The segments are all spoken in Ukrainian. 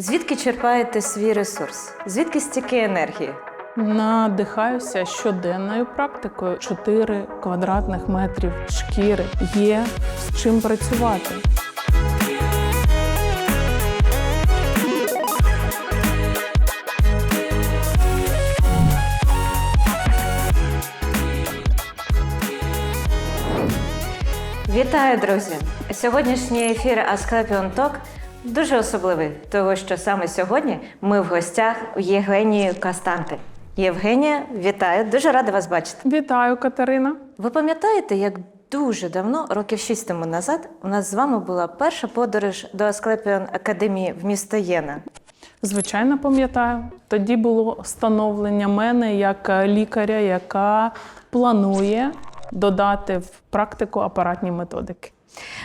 Звідки черпаєте свій ресурс? Звідки стільки енергії? Надихаюся щоденною практикою 4 квадратних метрів шкіри. Є з чим працювати. Вітаю, друзі! Сьогоднішній ефір Asclepion Talk дуже особливий, тому що саме сьогодні ми в гостях у Євгенії Кастанти. Євгенія, вітаю! Дуже рада вас бачити. Вітаю, Катерина. Ви пам'ятаєте, як дуже давно, років шість тому назад, у нас з вами була перша подорож до Asclepion Академії в місто Єна. Звичайно, пам'ятаю. Тоді було встановлення мене як е, лікаря, яка планує додати в практику апаратні методики.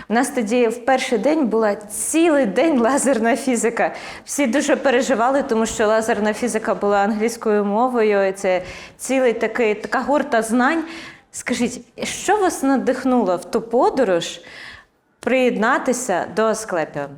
У нас тоді в перший день була цілий день лазерна фізика. Всі дуже переживали, тому що лазерна фізика була англійською мовою. і Це цілий такий така горта знань. Скажіть, що вас надихнуло в ту подорож приєднатися до Асклепіон?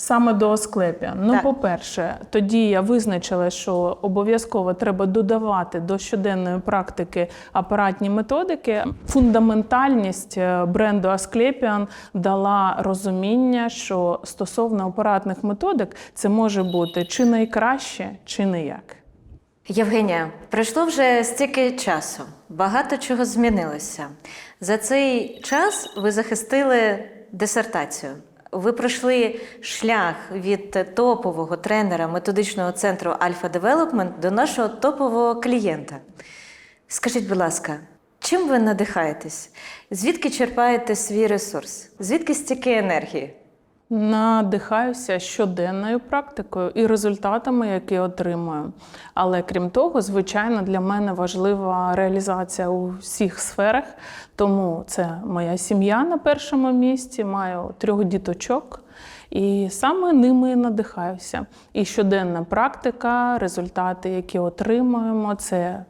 Саме до Асклепія. Ну, Так. по-перше, тоді я визначила, що обов'язково треба додавати до щоденної практики апаратні методики. Фундаментальність е, бренду Asclepion дала розуміння, що стосовно апаратних методик це може бути чи найкраще, чи ніяк. Євгенія, пройшло вже стільки часу, багато чого змінилося. За цей час ви захистили дисертацію. Ви пройшли шлях від топового тренера методичного центру Альфа Девелопмент до нашого топового клієнта. Скажіть, будь ласка, чим ви надихаєтесь? Звідки черпаєте свій ресурс? Звідки стільки енергії? Надихаюся щоденною практикою і результатами, які отримую. Але крім того, звичайно, для мене важлива реалізація у всіх сферах. Тому це моя сім'я на першому місці, маю трьох діточок, і саме ними надихаюся. І щоденна практика, результати, які отримуємо, це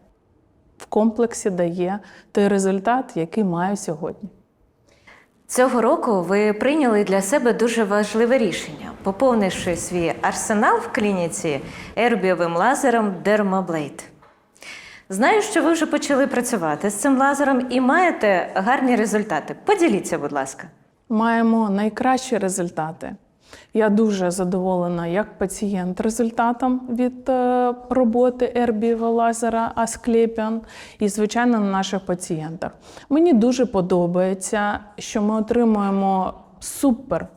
в комплексі дає той результат, який маю сьогодні. Цього року ви прийняли для себе дуже важливе рішення, поповнивши свій арсенал в клініці ербіовим лазером Dermablade. Знаю, що ви вже почали працювати з цим лазером і маєте гарні результати. Поділіться, будь ласка. Маємо найкращі результати. Я дуже задоволена як пацієнт результатом від е, роботи ербієва лазера Асклепіан і, звичайно, на наших пацієнтах. Мені дуже подобається, що ми отримуємо супер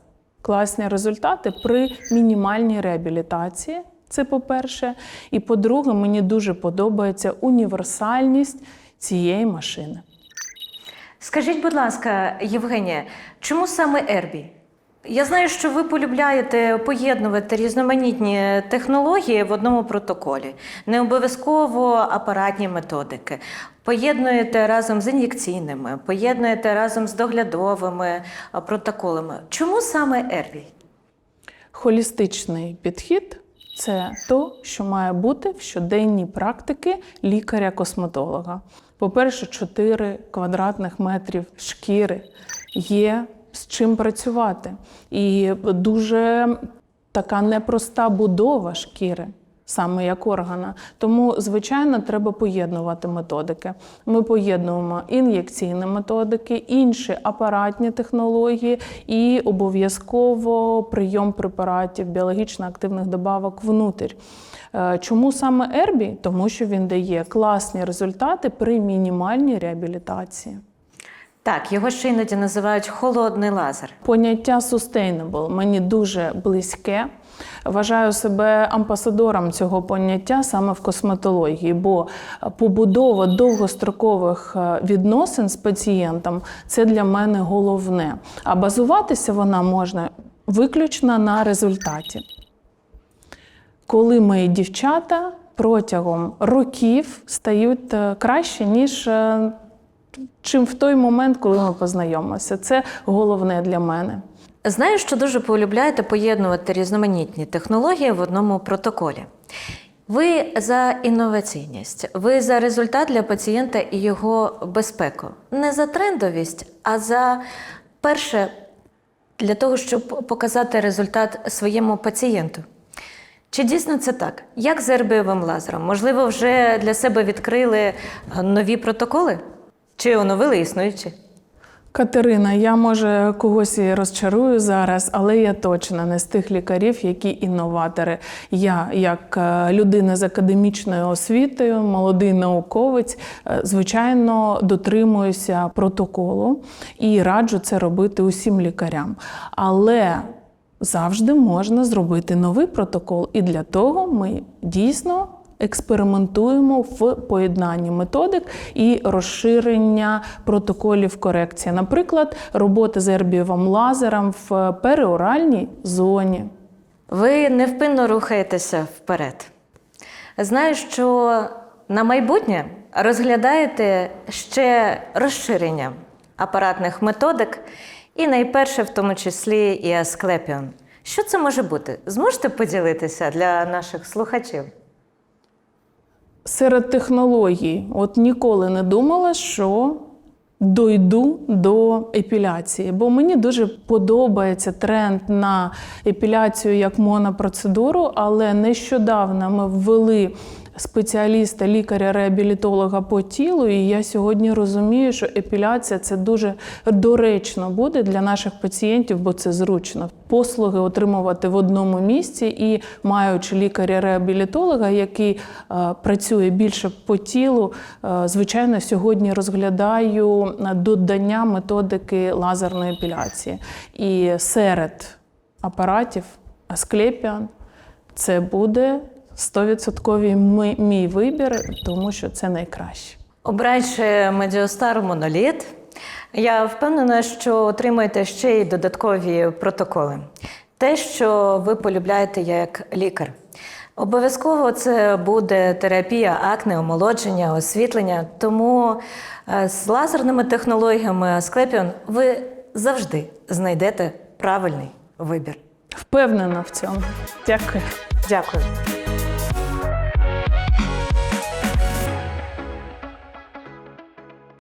класні результати при мінімальній реабілітації. Це по-перше. І по-друге, мені дуже подобається універсальність цієї машини. Скажіть, будь ласка, Євгенія, чому саме Ербі? Я знаю, що ви полюбляєте поєднувати різноманітні технології в одному протоколі, не обов'язково апаратні методики. Поєднуєте разом з ін'єкційними, поєднуєте разом з доглядовими протоколами. Чому саме Ербі? Холістичний підхід це то, що має бути в щоденній практики лікаря-косметолога. По-перше, 4 квадратних метрів шкіри є з чим працювати. І дуже така непроста будова шкіри. Саме як органа. Тому, звичайно, треба поєднувати методики. Ми поєднуємо ін'єкційні методики, інші апаратні технології і обов'язково прийом препаратів біологічно активних добавок внутрь. Е, Чому саме Ербі? Тому що він дає класні результати при мінімальній реабілітації. Так, його ще іноді називають холодний лазер. Поняття sustainable мені дуже близьке. Вважаю себе амбасадором цього поняття саме в косметології, бо побудова довгострокових е, відносин з пацієнтом це для мене головне. А базуватися вона можна виключно на результаті. Коли мої дівчата протягом років стають е, краще, ніж е, чим в той момент, коли ми познайомилися. Це головне для мене. Знаю, що дуже полюбляєте поєднувати різноманітні технології в одному протоколі. Ви за інноваційність, ви за результат для пацієнта і його безпеку. Не за трендовість, а за перше для того, щоб показати результат своєму пацієнту. Чи дійсно це так? Як з ербієвим лазером? Можливо, вже для себе відкрили нові протоколи? Чи оновили існуючі? Катерина, я може когось і розчарую зараз, але я точно не з тих лікарів, які інноватори. Я, як е, людина з академічною освітою, молодий науковець, е, звичайно, дотримуюся протоколу і раджу це робити усім лікарям. Але завжди можна зробити новий протокол, і для того ми дійсно експериментуємо в поєднанні методик і розширення протоколів корекції. Наприклад, робота з ербієвим лазером в переоральній зоні. Ви невпинно рухаєтеся вперед. Знаю, що на майбутнє розглядаєте ще розширення апаратних методик, і найперше, в тому числі, і Асклепіон. Що це може бути? Зможете поділитися для наших слухачів? Серед технологій, от ніколи не думала, що дойду до епіляції, бо мені дуже подобається тренд на епіляцію як монопроцедуру, але нещодавно ми ввели спеціаліста, лікаря-реабілітолога по тілу, і я сьогодні розумію, що епіляція це дуже доречно буде для наших пацієнтів, бо це зручно. Послуги отримувати в одному місці і маючи лікаря-реабілітолога, який е, працює більше по тілу, е, звичайно, сьогодні розглядаю е, додання методики лазерної епіляції. І серед апаратів Асклепіан це буде 100% мій вибір, тому що це найкраще. Обираючи Медіостар Моноліт, я впевнена, що отримаєте ще й додаткові протоколи. Те, що ви полюбляєте як лікар. Обов'язково це буде терапія акне, омолодження, освітлення. Тому е, з лазерними технологіями Asclepion ви завжди знайдете правильний вибір. Впевнена в цьому. Дякую. Дякую.